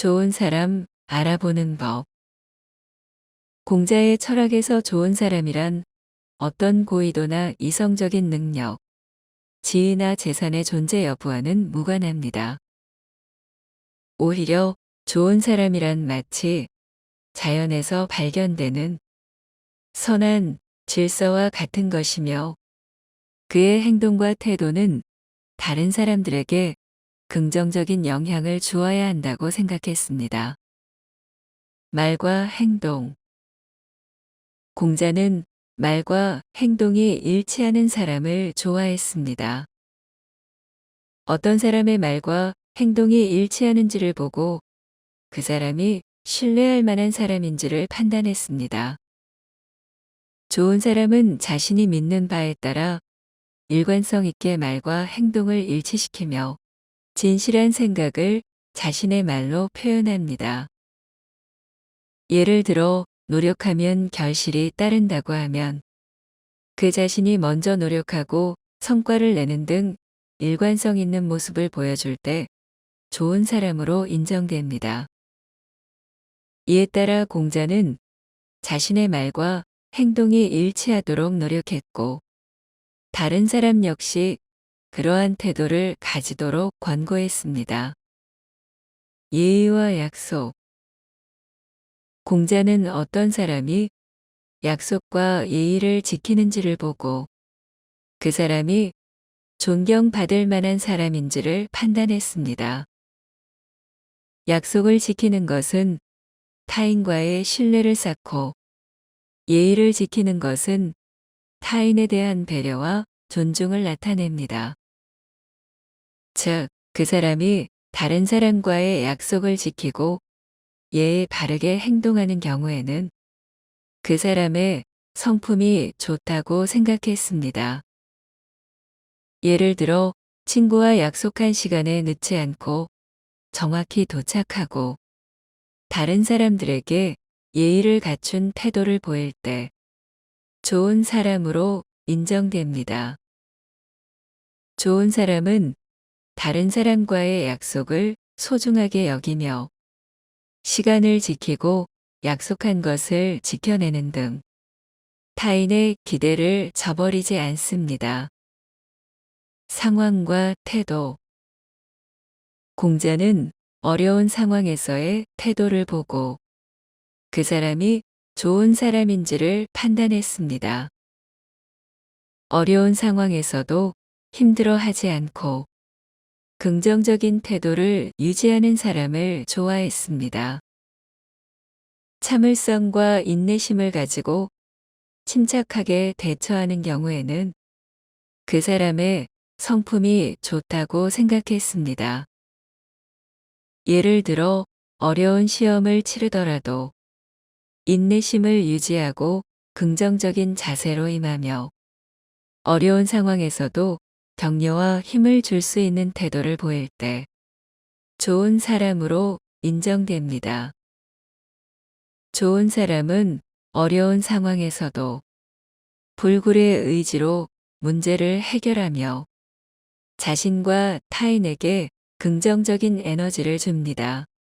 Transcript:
좋은 사람 알아보는 법. 공자의 철학에서 좋은 사람이란 어떤 고의도나 이성적인 능력, 지위나 재산의 존재 여부와는 무관합니다. 오히려 좋은 사람이란 마치 자연에서 발견되는 선한 질서와 같은 것이며 그의 행동과 태도는 다른 사람들에게 긍정적인 영향을 주어야 한다고 생각했습니다. 말과 행동 공자는 말과 행동이 일치하는 사람을 좋아했습니다. 어떤 사람의 말과 행동이 일치하는지를 보고 그 사람이 신뢰할 만한 사람인지를 판단했습니다. 좋은 사람은 자신이 믿는 바에 따라 일관성 있게 말과 행동을 일치시키며 진실한 생각을 자신의 말로 표현합니다. 예를 들어 노력하면 결실이 따른다고 하면 그 자신이 먼저 노력하고 성과를 내는 등 일관성 있는 모습을 보여줄 때 좋은 사람으로 인정됩니다. 이에 따라 공자는 자신의 말과 행동이 일치하도록 노력했고 다른 사람 역시 그러한 태도를 가지도록 권고했습니다. 예의와 약속 공자는 어떤 사람이 약속과 예의를 지키는지를 보고 그 사람이 존경받을 만한 사람인지를 판단했습니다. 약속을 지키는 것은 타인과의 신뢰를 쌓고 예의를 지키는 것은 타인에 대한 배려와 존중을 나타냅니다. 즉, 그 사람이 다른 사람과의 약속을 지키고 예에 바르게 행동하는 경우에는 그 사람의 성품이 좋다고 생각했습니다. 예를 들어 친구와 약속한 시간에 늦지 않고 정확히 도착하고 다른 사람들에게 예의를 갖춘 태도를 보일 때 좋은 사람으로 인정됩니다. 좋은 사람은 다른 사람과의 약속을 소중하게 여기며 시간을 지키고 약속한 것을 지켜내는 등 타인의 기대를 저버리지 않습니다. 상황과 태도 공자는 어려운 상황에서의 태도를 보고 그 사람이 좋은 사람인지를 판단했습니다. 어려운 상황에서도 힘들어 하지 않고 긍정적인 태도를 유지하는 사람을 좋아했습니다. 참을성과 인내심을 가지고 침착하게 대처하는 경우에는 그 사람의 성품이 좋다고 생각했습니다. 예를 들어 어려운 시험을 치르더라도 인내심을 유지하고 긍정적인 자세로 임하며 어려운 상황에서도 격려와 힘을 줄 수 있는 태도를 보일 때 좋은 사람으로 인정됩니다. 좋은 사람은 어려운 상황에서도 불굴의 의지로 문제를 해결하며 자신과 타인에게 긍정적인 에너지를 줍니다.